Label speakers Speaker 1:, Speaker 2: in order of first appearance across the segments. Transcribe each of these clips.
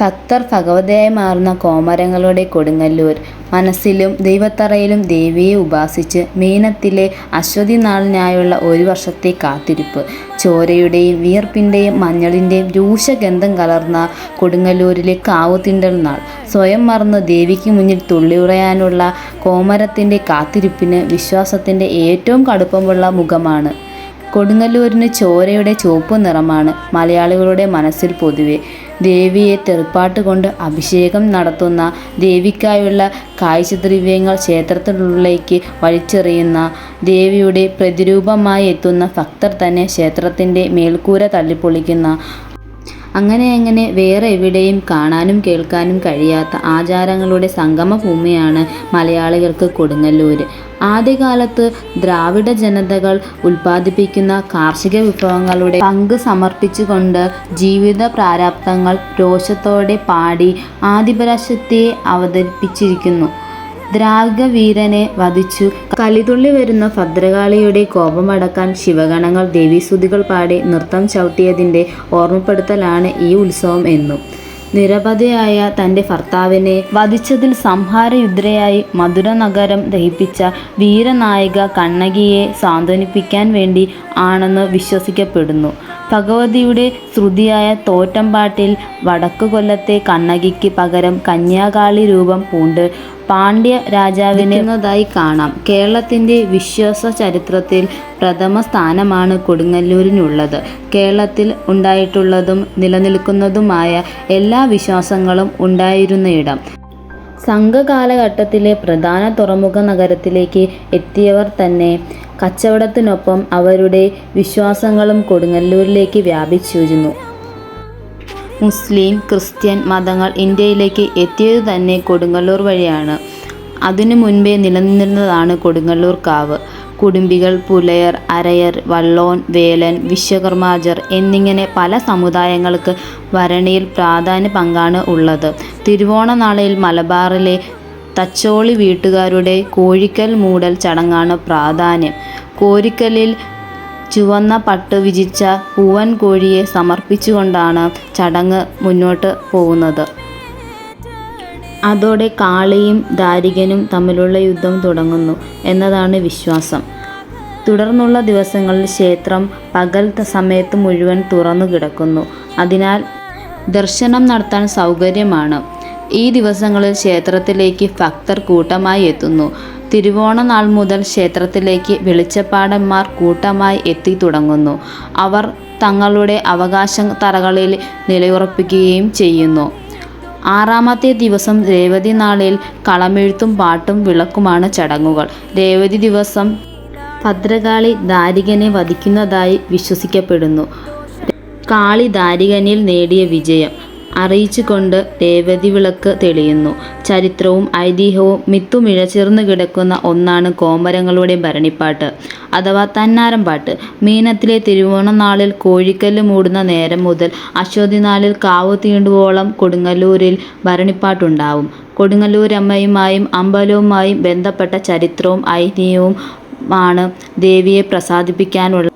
Speaker 1: ഭക്തർ ഭഗവതിയായി മാറുന്ന കോമരങ്ങളുടെ കൊടുങ്ങല്ലൂർ. മനസ്സിലും ദൈവത്തറയിലും ദേവിയെ ഉപാസിച്ച് മീനത്തിലെ അശ്വതി നാളിനായുള്ള ഒരു വർഷത്തെ കാത്തിരിപ്പ്. ചോരയുടെയും വിയർപ്പിന്റെയും മഞ്ഞളിന്റെയും രൂക്ഷഗന്ധം കലർന്ന കൊടുങ്ങല്ലൂരിലെ കാവുതിണ്ടൽ നാൾ. സ്വയം മറന്ന് ദേവിക്ക് മുന്നിൽ തുള്ളിയുറയാനുള്ള കോമരത്തിന്റെ കാത്തിരിപ്പിന് വിശ്വാസത്തിന്റെ ഏറ്റവും കടുപ്പമുള്ള മുഖമാണ്. കൊടുങ്ങല്ലൂരിന് ചോരയുടെ ചുവപ്പ് നിറമാണ് മലയാളികളുടെ മനസ്സിൽ പൊതുവെ. ദേവിയെ തെറിപ്പാട്ട് കൊണ്ട് അഭിഷേകം നടത്തുന്ന ദേവിക്കായുള്ള കാഴ്ചദ്രവ്യങ്ങൾ ക്ഷേത്രത്തിനുള്ളിലേക്ക് വലിച്ചെറിയുന്ന ദേവിയുടെ പ്രതിരൂപമായി എത്തുന്ന ഭക്തർ തന്നെ ക്ഷേത്രത്തിന്റെ മേൽക്കൂര തല്ലിപ്പൊളിക്കുന്ന അങ്ങനെ അങ്ങനെ വേറെ എവിടെയും കാണാനും കേൾക്കാനും കഴിയാത്ത ആചാരങ്ങളുടെ സംഗമഭൂമിയാണ് മലയാളികൾക്ക് കൊടുങ്ങല്ലൂർ ആദ്യകാലത്ത് ദ്രാവിഡ ജനതകൾ ഉൽപ്പാദിപ്പിക്കുന്ന കാർഷിക വിഭവങ്ങളുടെ പങ്ക് സമർപ്പിച്ചുകൊണ്ട് ജീവിത പ്രാരാബ്ധങ്ങൾ രോഷത്തോടെ പാടി ആദിപരാശക്തിയെ അവതരിപ്പിച്ചിരിക്കുന്നു. ദ്രാവിക വീരനെ വധിച്ചു. കലിതുള്ളി വരുന്ന ഭദ്രകാളിയുടെ കോപമടക്കാൻ ശിവഗണങ്ങൾ ദേവീസ്തുതികൾ പാടി നൃത്തം ചവിട്ടിയതിന്റെ ഓർമ്മപ്പെടുത്തലാണ് ഈ ഉത്സവം എന്നും. നിരപതയായ തന്റെ ഭർത്താവിനെ വധിച്ചതിൽ സംഹാരയുദ്രയായി മധുര നഗരം ദഹിപ്പിച്ച വീരനായിക കണ്ണകിയെ സാന്ത്വനിപ്പിക്കാൻ വേണ്ടി ആണെന്ന് വിശ്വസിക്കപ്പെടുന്നു. ഭഗവതിയുടെ ശ്രുതിയായ തോറ്റമ്പാട്ടിൽ വടക്കു കൊല്ലത്തെ കണ്ണകിക്ക് പകരം കന്യാകാളി രൂപം പൂണ്ട്. പാണ്ഡ്യ രാജാവിനെന്നതായി കാണാം. കേരളത്തിന്റെ വിശ്വാസ ചരിത്രത്തിൽ പ്രഥമ സ്ഥാനമാണ് കൊടുങ്ങല്ലൂരിനുള്ളത്. കേരളത്തിൽ ഉണ്ടായിട്ടുള്ളതും നിലനിൽക്കുന്നതുമായ എല്ലാ വിശ്വാസങ്ങളും ഉണ്ടായിരുന്നയിടം സംഘകാലഘട്ടത്തിലെ പ്രധാന തുറമുഖ നഗരത്തിലേക്ക് എത്തിയവർ തന്നെ കച്ചവടത്തിനൊപ്പം അവരുടെ വിശ്വാസങ്ങളും കൊടുങ്ങല്ലൂരിലേക്ക് വ്യാപിച്ചിരുന്നു. മുസ്ലിം ക്രിസ്ത്യൻ മതങ്ങൾ ഇന്ത്യയിലേക്ക് എത്തിയത് തന്നെ കൊടുങ്ങല്ലൂർ വഴിയാണ്. അതിനു മുൻപേ നിലനിന്നിരുന്നതാണ് കൊടുങ്ങല്ലൂർ കാവ്. കുടുംബികൾ പുലയർ അരയർ വള്ളോൻ വേലൻ വിശ്വകർമാജർ എന്നിങ്ങനെ പല സമുദായങ്ങൾക്ക് ഭരണിയിൽ പ്രാധാന്യ പങ്കാണ് ഉള്ളത്. തിരുവോണ നാളിൽ മലബാറിലെ തച്ചോളി വീട്ടുകാരുടെ കോഴിക്കൽ മൂടൽ ചടങ്ങാണ് പ്രാധാന്യം. കോരിക്കലിൽ ചുവന്ന പട്ട് വിജിച്ച പൂവൻ കോഴിയെ സമർപ്പിച്ചുകൊണ്ടാണ് ചടങ്ങ് മുന്നോട്ട് പോകുന്നത്. അതോടെ കാളിയും ദാരികനും തമ്മിലുള്ള യുദ്ധം തുടങ്ങുന്നു എന്നതാണ് വിശ്വാസം. തുടർന്നുള്ള ദിവസങ്ങളിൽ ക്ഷേത്രം പകൽ സമയത്ത് മുഴുവൻ തുറന്നു കിടക്കുന്നു. അതിനാൽ ദർശനം നടത്താൻ സൗകര്യമാണ്. ഈ ദിവസങ്ങളിൽ ക്ഷേത്രത്തിലേക്ക് ഭക്തർ കൂട്ടമായി എത്തുന്നു. തിരുവോണ നാൾ മുതൽ ക്ഷേത്രത്തിലേക്ക് വെളിച്ചപ്പാടന്മാർ കൂട്ടമായി എത്തി തുടങ്ങുന്നു. അവർ തങ്ങളുടെ അവകാശ തറകളിൽ നിലയുറപ്പിക്കുകയും ചെയ്യുന്നു. ആറാമത്തെ ദിവസം രേവതി നാളിൽ കളമെഴുത്തും പാട്ടും വിളക്കുമാണ് ചടങ്ങുകൾ. രേവതി ദിവസം ഭദ്രകാളി ദാരികനെ വധിക്കുന്നതായി വിശ്വസിക്കപ്പെടുന്നു. കാളി ദാരികനിൽ നേടിയ വിജയം. അറിയിച്ചുകൊണ്ട് രേവതി വിളക്ക് തെളിയുന്നു. ചരിത്രവും ഐതിഹ്യവും മിത്തുമിഴ ചേർന്ന് കിടക്കുന്ന ഒന്നാണ് കോമരങ്ങളുടെ ഭരണിപ്പാട്ട്. അഥവാ തന്നാരം പാട്ട് മീനത്തിലെ തിരുവോണ നാളിൽ കോഴിക്കല്ല് മൂടുന്ന നേരം മുതൽ അശ്വതി നാളിൽ കാവ് തീണ്ടുവോളം കൊടുങ്ങല്ലൂരിൽ ഭരണിപ്പാട്ടുണ്ടാവും. കൊടുങ്ങല്ലൂരമ്മയുമായും അമ്പലവുമായും ബന്ധപ്പെട്ട ചരിത്രവും ഐതിഹ്യവും ആണ് ദേവിയെ പ്രസാദിപ്പിക്കാനുള്ള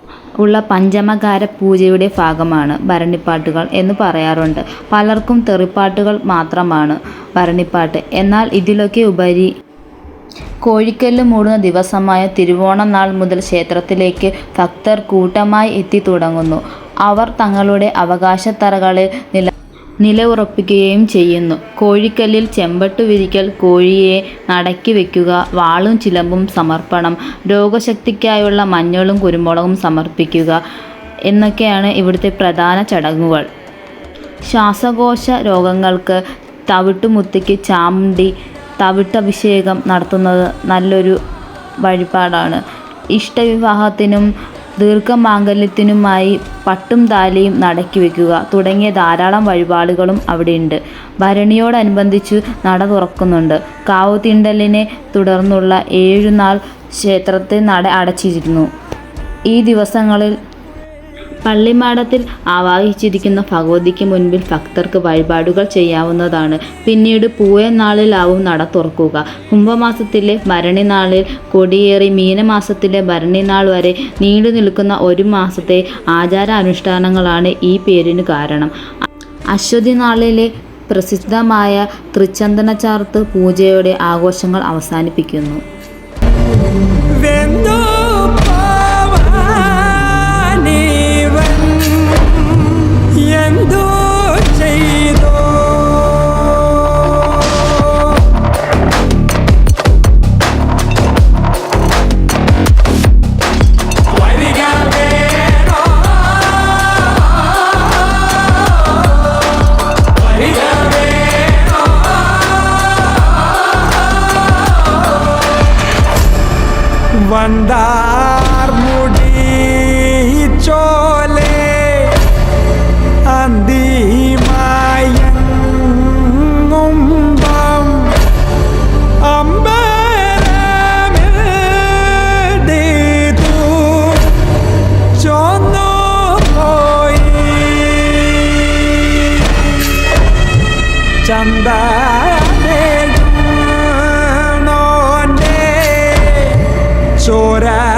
Speaker 1: ഉള്ള പഞ്ചമകാര പൂജയുടെ ഭാഗമാണ് ഭരണിപ്പാട്ടുകൾ എന്ന് പറയാറുണ്ട്. പലർക്കും തെറിപ്പാട്ടുകൾ മാത്രമാണ് ഭരണിപ്പാട്ട്. എന്നാൽ ഇതിലൊക്കെ ഉപരി കോഴിക്കല്ല് മൂടുന്ന ദിവസമായ തിരുവോണ നാൾ മുതൽ ക്ഷേത്രത്തിലേക്ക് ഭക്തർ കൂട്ടമായി എത്തി തുടങ്ങുന്നു. അവർ തങ്ങളുടെ അവകാശത്തറകളിൽ നില നിലയുറപ്പിക്കുകയും ചെയ്യുന്നു. കോഴിക്കല്ലിൽ ചെമ്പട്ടു വിരിക്കൽ കോഴിയെ നടക്കി വയ്ക്കുക വാളും ചിലമ്പും സമർപ്പണം രോഗശക്തിക്കായുള്ള മഞ്ഞളും കുരുമുളകും സമർപ്പിക്കുക എന്നൊക്കെയാണ് ഇവിടുത്തെ പ്രധാന ചടങ്ങുകൾ. ശ്വാസകോശ രോഗങ്ങൾക്ക് തവിട്ടുമുത്തിക്ക് ചാമുണ്ടി തവിട്ടഭിഷേകം നടത്തുന്നത് നല്ലൊരു വഴിപാടാണ്. ഇഷ്ടവിവാഹത്തിനും ദീർഘമാംഗല്യത്തിനുമായി പട്ടും താലിയും നടക്കി വയ്ക്കുക തുടങ്ങിയ ധാരാളം വഴിപാടുകളും അവിടെയുണ്ട്. ഭരണിയോടനുബന്ധിച്ചു നട തുറക്കുന്നുണ്ട്. കാവുതീണ്ടലിനെ തുടർന്നുള്ള ഏഴുനാൾ ക്ഷേത്രത്തെ നട അടച്ചിരുന്നു. ഈ ദിവസങ്ങളിൽ പള്ളിമാടത്തിൽ ആവാഹിച്ചിരിക്കുന്ന ഭഗവതിക്ക് മുൻപിൽ ഭക്തർക്ക് വഴിപാടുകൾ ചെയ്യാവുന്നതാണ്. പിന്നീട് പൂയനാളിലാവും നട തുറക്കുക. കുംഭമാസത്തിലെ ഭരണിനാളിൽ കൊടിയേറി മീനമാസത്തിലെ ഭരണിനാൾ വരെ നീണ്ടു നിൽക്കുന്ന ഒരു മാസത്തെ ആചാര അനുഷ്ഠാനങ്ങളാണ് ഈ പേരിന് കാരണം. അശ്വതി നാളിലെ പ്രസിദ്ധമായ തൃച്ചന്ദനച്ചാർത്ത് പൂജയോടെ ആഘോഷങ്ങൾ അവസാനിപ്പിക്കുന്നു.
Speaker 2: வந்தார் முடி சோலே அந்தி மாயங்கும்பம் அம்பரமேடிது சொன்னோய் சந்தா llorar.